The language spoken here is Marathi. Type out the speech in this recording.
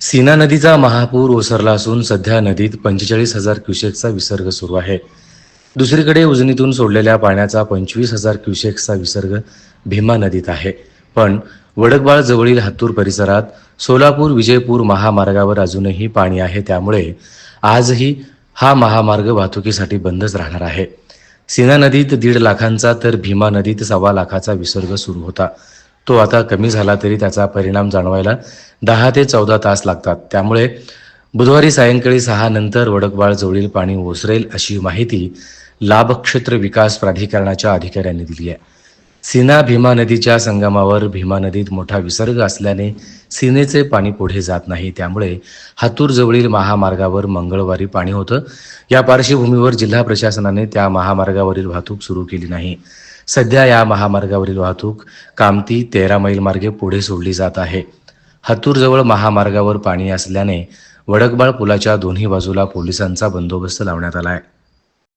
सीना नदीचा महापूर ओसरला असून सध्या नदीत पंचेचाळीस हजार क्युसेकचा विसर्ग सुरू आहे. दुसरीकडे उजनीतून सोडलेल्या पाण्याचा पंचवीस हजार क्युसेक्सचा विसर्ग भीमा नदीत आहे. पण वडकबाळ जवळील हातूर परिसरात सोलापूर विजयपूर महामार्गावर अजूनही पाणी आहे. त्यामुळे आजही हा महामार्ग वाहतुकीसाठी बंदच राहणार आहे. सीना नदीत दीड लाखांचा तर भीमा नदीत सव्वा लाखाचा विसर्ग सुरू होता. तो आता कमी झाला तरी त्याचा परिणाम जाणवायला दहा ते चौदा तास लागतात. त्यामुळे बुधवारी सायंकाळी सहा नंतर वडकबाळ जवळील पाणी ओसरेल अशी माहिती लाभक्षेत्र विकास प्राधिकरणाच्या अधिकाऱ्यांनी दिली आहे. सीना भीमा नदीच्या संगमावर भीमा नदीत मोठा विसर्ग असल्याने सीनेचे पाणी पुढे जात नाही. त्यामुळे हातूरजवळील महामार्गावर मंगळवारी पाणी होतं. या पार्श्वभूमीवर जिल्हा प्रशासनाने त्या महामार्गावरील वाहतूक सुरू केली नाही. सध्या या महामार्गावरील वाहतूक कामती तेरा मैल मार्गे पुढे सोडली जात आहे. हतूरजवळ महामार्गावर पाणी असल्याने वडकबाळ पुलाच्या दोन्ही बाजूला पोलिसांचा बंदोबस्त लावण्यात आला आहे.